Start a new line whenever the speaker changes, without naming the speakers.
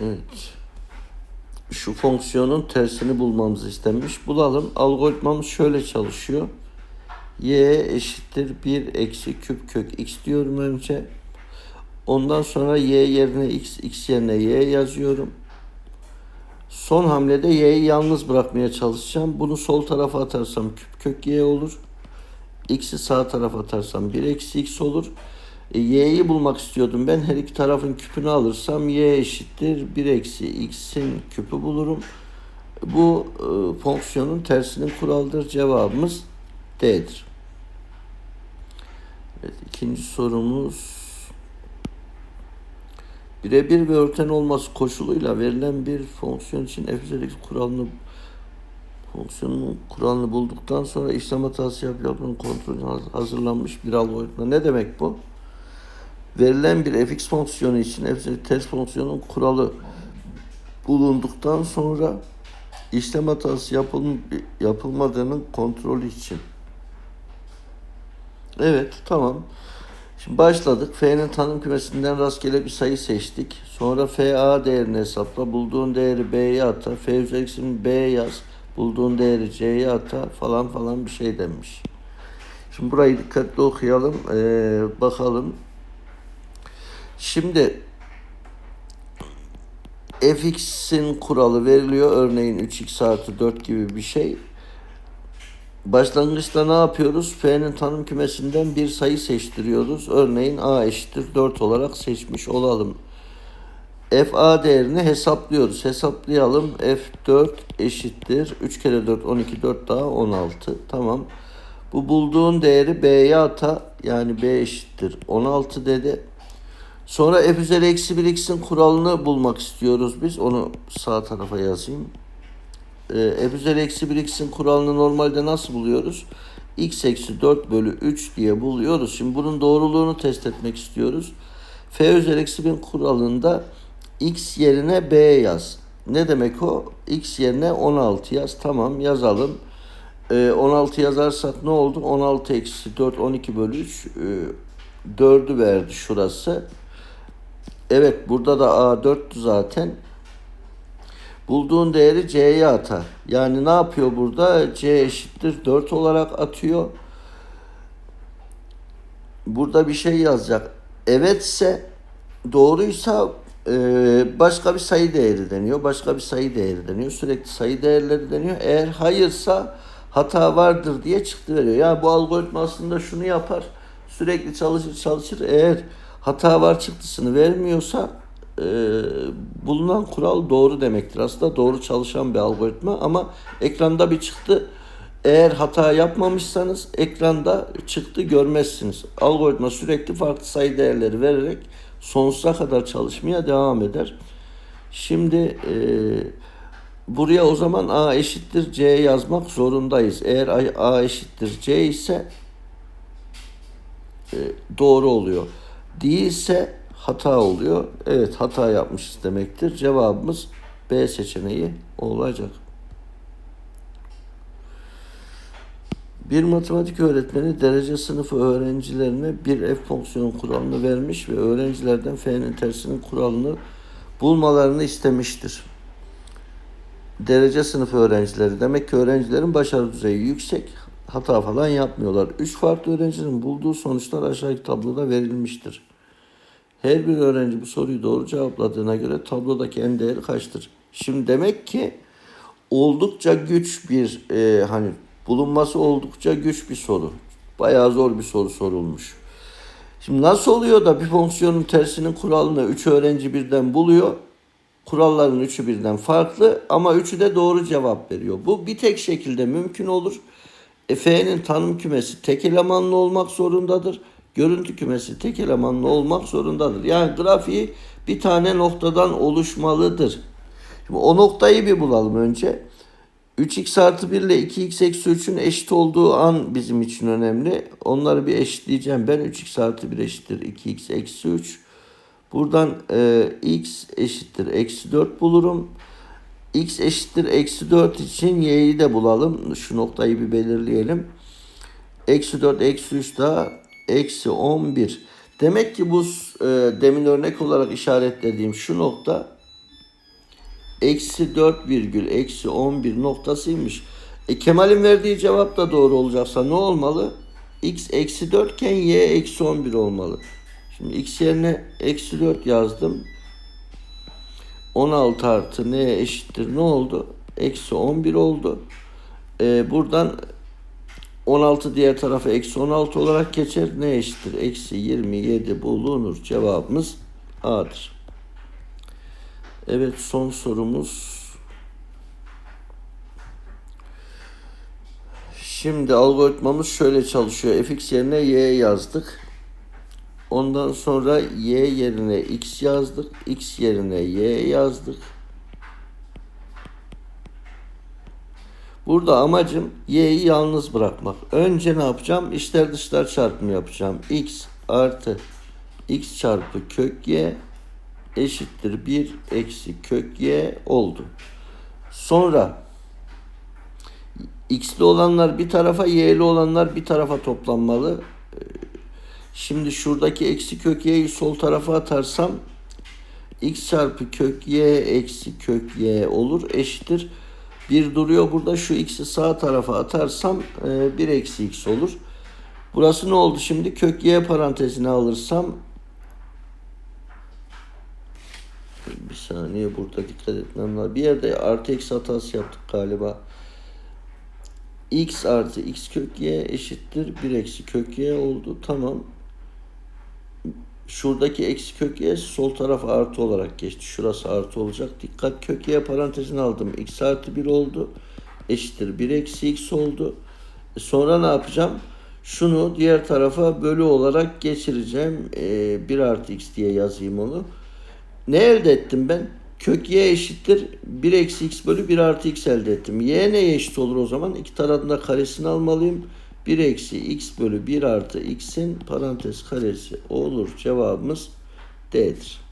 Evet. Şu fonksiyonun tersini bulmamız istenmiş. Bulalım. Algoritmamız şöyle çalışıyor. y eşittir 1 eksi küp kök x diyorum önce. Ondan sonra y yerine x, x yerine y yazıyorum. Son hamlede y'yi yalnız bırakmaya çalışacağım. Bunu sol tarafa atarsam küp kök y olur. X'i sağ tarafa atarsam 1 eksi x olur. E, y'yi bulmak istiyordum. Ben her iki tarafın küpünü alırsam y eşittir 1 eksi x'in küpü bulurum. Bu e, fonksiyonun tersinin kuralıdır. Cevabımız D'dir. Evet, ikinci sorumuz birebir ve örten olması koşuluyla verilen bir fonksiyon için f üzeri kuralını fonksiyonun kuralını bulduktan sonra işlem hatası yapıp bunun kontrolü hazırlanmış bir algoritma. Ne demek bu? Verilen bir fx fonksiyonu için f ters fonksiyonun kuralı bulunduktan sonra işlem hatası yapıl, yapılmadığının kontrolü için. Evet, tamam. Şimdi başladık. F'nin tanım kümesinden rastgele bir sayı seçtik. Sonra FA değerini hesapla. Bulduğun değeri B'ye ata. F üzeri B yaz. Bulduğun değeri C'ye ata falan falan bir şey demiş. Şimdi burayı dikkatli okuyalım. Ee, bakalım. Şimdi fx'in kuralı veriliyor. Örneğin 3x artı 4 gibi bir şey. Başlangıçta ne yapıyoruz? F'nin tanım kümesinden bir sayı seçtiriyoruz. Örneğin a eşittir 4 olarak seçmiş olalım. FA değerini hesaplıyoruz. Hesaplayalım. F4 eşittir. 3 kere 4 12 4 daha 16. Tamam. Bu bulduğun değeri B'ye ata. Yani B eşittir 16 dedi. Sonra F üzeri eksi 1 x'in kuralını bulmak istiyoruz biz. Onu sağ tarafa yazayım. Ee, F üzeri eksi 1 x'in kuralını normalde nasıl buluyoruz? x eksi 4 bölü 3 diye buluyoruz. Şimdi bunun doğruluğunu test etmek istiyoruz. F üzeri eksi 1 kuralında x yerine b yaz. Ne demek o? x yerine 16 yaz. Tamam yazalım. Ee, 16 yazarsak ne oldu? 16 eksi 4 12 bölü 3 e, 4'ü verdi şurası. Evet burada da a 4'tü zaten. Bulduğun değeri c'ye atar. Yani ne yapıyor burada? c eşittir 4 olarak atıyor. Burada bir şey yazacak. Evetse doğruysa e, başka bir sayı değeri deniyor. Başka bir sayı değeri deniyor. Sürekli sayı değerleri deniyor. Eğer hayırsa hata vardır diye çıktı veriyor. Yani bu algoritma aslında şunu yapar. Sürekli çalışır çalışır. Eğer hata var çıktısını vermiyorsa e, bulunan kural doğru demektir. Aslında doğru çalışan bir algoritma ama ekranda bir çıktı. Eğer hata yapmamışsanız ekranda çıktı görmezsiniz. Algoritma sürekli farklı sayı değerleri vererek sonsuza kadar çalışmaya devam eder. Şimdi e, buraya o zaman a eşittir c yazmak zorundayız. Eğer a, eşittir c ise e, doğru oluyor. Değilse hata oluyor. Evet hata yapmışız demektir. Cevabımız B seçeneği olacak. Bir matematik öğretmeni derece sınıfı öğrencilerine bir f fonksiyon kuralını vermiş ve öğrencilerden f'nin tersinin kuralını bulmalarını istemiştir. Derece sınıfı öğrencileri demek ki öğrencilerin başarı düzeyi yüksek, hata falan yapmıyorlar. Üç farklı öğrencinin bulduğu sonuçlar aşağıdaki tabloda verilmiştir. Her bir öğrenci bu soruyu doğru cevapladığına göre tablodaki en değeri kaçtır? Şimdi demek ki oldukça güç bir e, hani bulunması oldukça güç bir soru. Bayağı zor bir soru sorulmuş. Şimdi nasıl oluyor da bir fonksiyonun tersinin kuralını 3 öğrenci birden buluyor? Kuralların üçü birden farklı ama üçü de doğru cevap veriyor. Bu bir tek şekilde mümkün olur. E, F'nin tanım kümesi tek elemanlı olmak zorundadır. Görüntü kümesi tek elemanlı olmak zorundadır. Yani grafiği bir tane noktadan oluşmalıdır. Şimdi o noktayı bir bulalım önce. 3x artı 1 ile 2x eksi 3'ün eşit olduğu an bizim için önemli. Onları bir eşitleyeceğim. Ben 3x artı 1 eşittir 2x eksi 3. Buradan e, x eşittir eksi 4 bulurum. x eşittir eksi 4 için y'yi de bulalım. Şu noktayı bir belirleyelim. Eksi 4 eksi 3 daha eksi 11. Demek ki bu e, demin örnek olarak işaretlediğim şu nokta eksi 4 virgül eksi 11 noktasıymış. E, Kemal'in verdiği cevap da doğru olacaksa ne olmalı? x eksi 4 iken y eksi 11 olmalı. Şimdi x yerine eksi 4 yazdım. 16 artı n eşittir ne oldu? Eksi 11 oldu. E, buradan 16 diğer tarafa eksi 16 olarak geçer. Ne eşittir? Eksi 27 bulunur. Cevabımız A'dır. Evet son sorumuz. Şimdi algoritmamız şöyle çalışıyor. fx yerine y yazdık. Ondan sonra y yerine x yazdık. x yerine y yazdık. Burada amacım y'yi yalnız bırakmak. Önce ne yapacağım? İçler dışlar çarpımı yapacağım. x artı x çarpı kök y eşittir 1 eksi kök y oldu. Sonra x'li olanlar bir tarafa, y'li olanlar bir tarafa toplanmalı. Ee, Şimdi şuradaki eksi kök y'yi sol tarafa atarsam x çarpı kök y eksi kök y olur eşittir. Bir duruyor burada şu x'i sağ tarafa atarsam e, 1 eksi x olur. Burası ne oldu şimdi? Kök y parantezine alırsam bir saniye burada dikkat etmem lazım. Bir yerde artı eksi hatası yaptık galiba. x artı x kök y eşittir 1 eksi kök y oldu. Tamam. Şuradaki eksi kök y sol tarafa artı olarak geçti. Şurası artı olacak. Dikkat kök y parantezine aldım. x artı 1 oldu. Eşittir 1 eksi x oldu. E sonra ne yapacağım? Şunu diğer tarafa bölü olarak geçireceğim. E, 1 artı x diye yazayım onu. Ne elde ettim ben? Kök y eşittir 1 eksi x bölü 1 artı x elde ettim. y neye eşit olur o zaman? İki tarafın da karesini almalıyım. 1 eksi x bölü 1 artı x'in parantez karesi olur. Cevabımız D'dir.